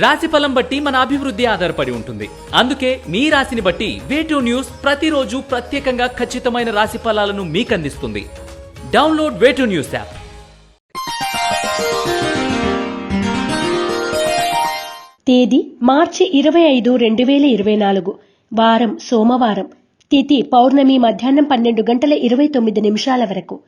రాశి ఫలం బట్టి మన అభివృద్ధి ఆధారపడి ఉంటుంది. అందుకే మీ రాశిని బట్టి వేటూ న్యూస్ ప్రతిరోజు ప్రత్యేకంగా ఖచ్చితమైన రాశి ఫలాలను మీకు అందిస్తుంది డౌన్లోడ్ వేటూ న్యూస్ యాప్ తేదీ మార్చి ఇరవై ఐదు రెండు వేల ఇరవై నాలుగు. వారం సోమవారం. తిథి పౌర్ణమి మధ్యాహ్నం పన్నెండు గంటల ఇరవై తొమ్మిది నిమిషాల వరకు.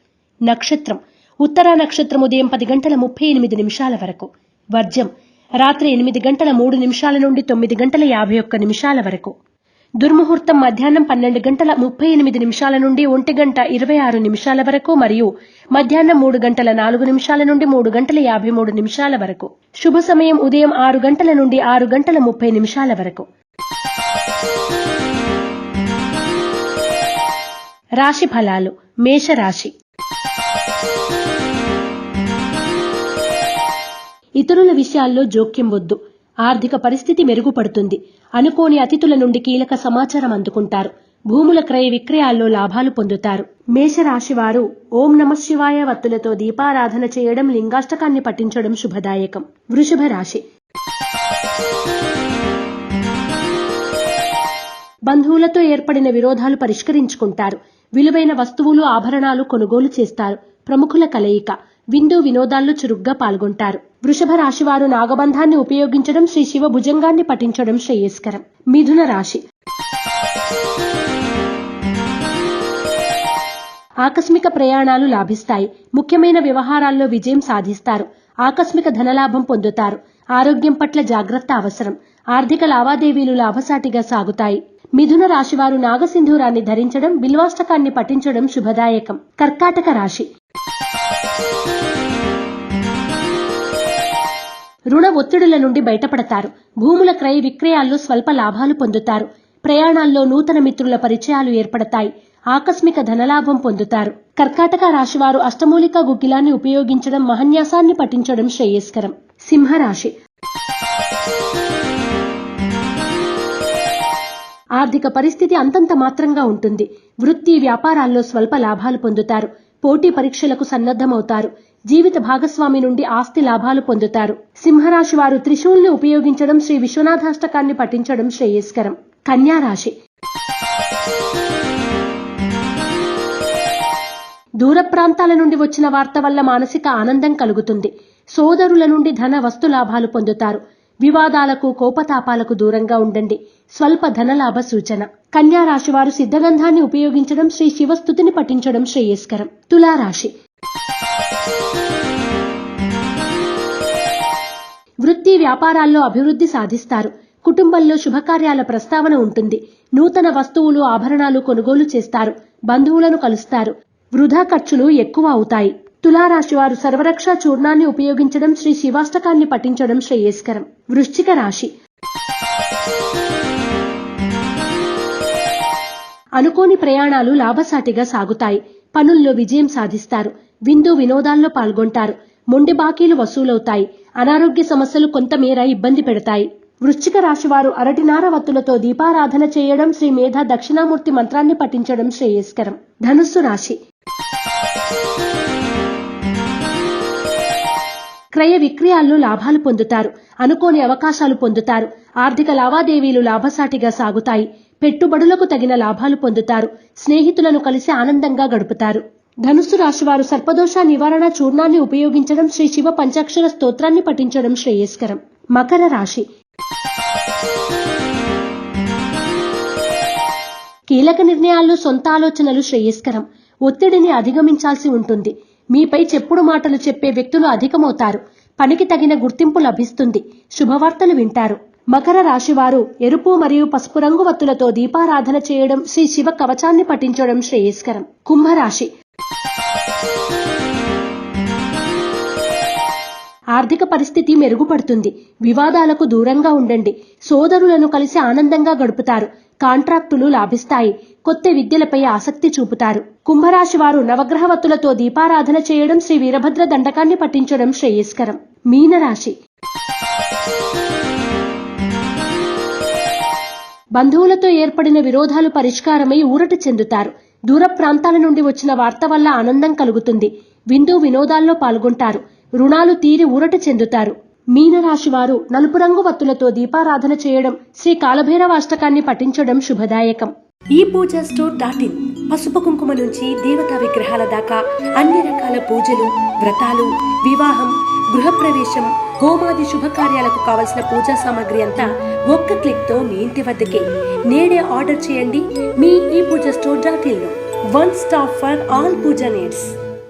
నక్షత్రం. ఉత్తరా నక్షత్రం ఉదయం పది గంటల ముప్పై ఎనిమిది నిమిషాల వరకు. వర్జం. రాత్రి ఎనిమిది గంటల మూడు నిమిషాల నుండి తొమ్మిది గంటల యాభై ఒక్క నిమిషాల వరకు. దుర్ముహూర్తం మధ్యాహ్నం పన్నెండు గంటల ముప్పై ఎనిమిది నిమిషాల నుండి ఒంటి గంట ఇరవై ఆరు నిమిషాల వరకు మరియు మధ్యాహ్నం మూడు గంటల నాలుగు నిమిషాల నుండి మూడు గంటల యాభై మూడు నిమిషాల వరకు. శుభ సమయం ఉదయం ఆరు గంటల నుండి ఆరు గంటల ముప్పై నిమిషాల వరకు. రాశి ఫలాలు. మేషరాశి. ఇతరుల విషయాల్లో జోక్యం వద్దు. ఆర్థిక పరిస్థితి మెరుగుపడుతుంది. అనుకోని అతిథుల నుండి కీలక సమాచారం అందుకుంటారు. భూముల క్రయ విక్రయాల్లో లాభాలు పొందుతారు. మేషరాశివారు ఓం నమ శివాయ వత్తులతో దీపారాధన చేయడం లింగాష్టకాన్ని పఠించడం శుభదాయకం. వృషభ రాశి. బంధువులతో ఏర్పడిన విరోధాలు పరిష్కరించుకుంటారు. విలువైన వస్తువులు ఆభరణాలు కొనుగోలు చేస్తారు. ప్రముఖుల కలయిక. విందు వినోదాల్లో చురుగ్గా పాల్గొంటారు. వృషభ రాశి వారు నాగబంధాన్ని ఉపయోగించడం శ్రీ శివ భుజంగాన్ని పఠించడం శ్రేయస్కరం. మిథున రాశి. ఆకస్మిక ప్రయాణాలు లాభిస్తాయి. ముఖ్యమైన వ్యవహారాల్లో విజయం సాధిస్తారు. ఆకస్మిక ధనలాభం పొందుతారు. ఆరోగ్యం పట్ల జాగ్రత్త అవసరం. ఆర్థిక లావాదేవీలు లాభసాటిగా సాగుతాయి. మిథున రాశివారు నాగసింధూరాన్ని ధరించడం బిల్వాష్టకాన్ని పఠించడం శుభదాయకం. కర్కాటక రాశి. రుణ ఒత్తిడుల నుండి బయటపడతారు. భూముల క్రయ విక్రయాల్లో స్వల్ప లాభాలు పొందుతారు. ప్రయాణాల్లో నూతన మిత్రుల పరిచయాలు ఏర్పడతాయి. ఆకస్మిక ధనలాభం పొందుతారు. కర్కాటక రాశివారు అష్టమూలిక గుగ్గిలాన్ని ఉపయోగించడం మహన్యాసాన్ని పఠించడం శ్రేయస్కరం. సింహరాశి ఆర్థిక పరిస్థితి అంతంత మాత్రంగా ఉంటుంది. వృత్తి వ్యాపారాల్లో స్వల్ప లాభాలు పొందుతారు. పోటీ పరీక్షలకు సన్నద్ధమవుతారు. జీవిత భాగస్వామి నుండి ఆస్తి లాభాలు పొందుతారు. సింహరాశి వారు త్రిశూల్ని ఉపయోగించడం శ్రీ విశ్వనాథాష్టకాన్ని పఠించడం శ్రేయస్కరం. కన్యా రాశి. దూర ప్రాంతాల నుండి వచ్చిన వార్త వల్ల మానసిక ఆనందం కలుగుతుంది. సోదరుల నుండి ధన వస్తు లాభాలు పొందుతారు. వివాదాలకు కోపతాపాలకు దూరంగా ఉండండి. స్వల్ప ధనలాభ సూచన. కన్యా రాశి వారు సిద్ధగంధాన్ని ఉపయోగించడం శ్రీ శివస్థుతిని పఠించడం శ్రేయస్కరం. తులారాశి వృత్తి వ్యాపారాల్లో అభివృద్ధి సాధిస్తారు. కుటుంబంలో శుభకార్యాల ప్రస్తావన ఉంటుంది. నూతన వస్తువులు ఆభరణాలు కొనుగోలు చేస్తారు. బంధువులను కలుస్తారు. వృధా ఖర్చులు ఎక్కువ అవుతాయి. తులారాశి వారు సర్వరక్ష చూర్ణాన్ని ఉపయోగించడం శ్రీ శివాష్టకాన్ని పఠించడం శ్రేయస్కరం. వృశ్చిక రాశి. అనుకోని ప్రయాణాలు లాభసాటిగా సాగుతాయి. పనుల్లో విజయం సాధిస్తారు. విందు వినోదాల్లో పాల్గొంటారు. మొండి బాకీలు వసూలవుతాయి. అనారోగ్య సమస్యలు కొంతమేర ఇబ్బంది పెడతాయి. వృశ్చిక రాశి వారు అరటినార వత్తులతో దీపారాధన చేయడం శ్రీ మేధ దక్షిణామూర్తి మంత్రాన్ని పఠించడం శ్రేయస్కరం. ధనుస్సు రాశి. క్రయ విక్రయాల్లో లాభాలు పొందుతారు. అనుకోని అవకాశాలు పొందుతారు. ఆర్థిక లావాదేవీలు లాభసాటిగా సాగుతాయి. పెట్టుబడులకు తగిన లాభాలు పొందుతారు. స్నేహితులను కలిసి ఆనందంగా గడుపుతారు. ధనుస్సు రాశివారు సర్పదోష నివారణ చూర్ణాన్ని ఉపయోగించడం శ్రీ శివ పంచాక్షర స్తోత్రాన్ని పఠించడం శ్రేయస్కరం. మకర రాశి. కీలక నిర్ణయాల్లో సొంత ఆలోచనలు శ్రేయస్కరం. ఒత్తిడిని అధిగమించాల్సి ఉంటుంది. మీపై చెప్పుడు మాటలు చెప్పే వ్యక్తులు అధికమవుతారు. పనికి తగిన గుర్తింపు లభిస్తుంది. శుభవార్తలు వింటారు. మకర రాశివారు ఎరుపు మరియు పసుపు రంగు వత్తులతో దీపారాధన చేయడం శ్రీ శివ కవచాన్ని పఠించడం శ్రేయస్కరం. కుంభరాశి. ఆర్థిక పరిస్థితి మెరుగుపడుతుంది. వివాదాలకు దూరంగా ఉండండి. సోదరులను కలిసి ఆనందంగా గడుపుతారు. కాంట్రాక్టులు లాభిస్తాయి. కొత్త విద్యలపై ఆసక్తి చూపుతారు. కుంభరాశి వారు నవగ్రహవత్తులతో దీపారాధన చేయడం శ్రీ వీరభద్ర దండకాన్ని పఠించడం శ్రేయస్కరం. మీనరాశి బంధువులతో ఏర్పడిన విరోధాలు పరిష్కారమై ఊరట చెందుతారు. దూర ప్రాంతాల నుండి వచ్చిన వార్త వల్ల ఆనందం కలుగుతుంది. విందు వినోదాల్లో పాల్గొంటారు. రుణాలు తీరి ఊరట చెందుతారు. మీనరాశి వారు నలుపు రంగు వత్తులతో దీపారాధన చేయడం శ్రీ కాలభైరవ అష్టకాన్ని పఠించడం శుభదాయకం. ఈ పూజ స్టోర్ డాట్ ఇన్ పసుపు కుంకుమ నుంచి దేవతా విగ్రహాల దాకా అన్ని రకాల పూజలు వ్రతాలు వివాహం గృహప్రవేశం హోమాది శుభకార్యాలకు కావలసిన పూజా సామాగ్రి అంతా ఒక్క క్లిక్తో మీ ఇంటి వద్దకే. నేడే ఆర్డర్ చేయండి మీ ఈ Pooja store dot in one stop for all pooja needs.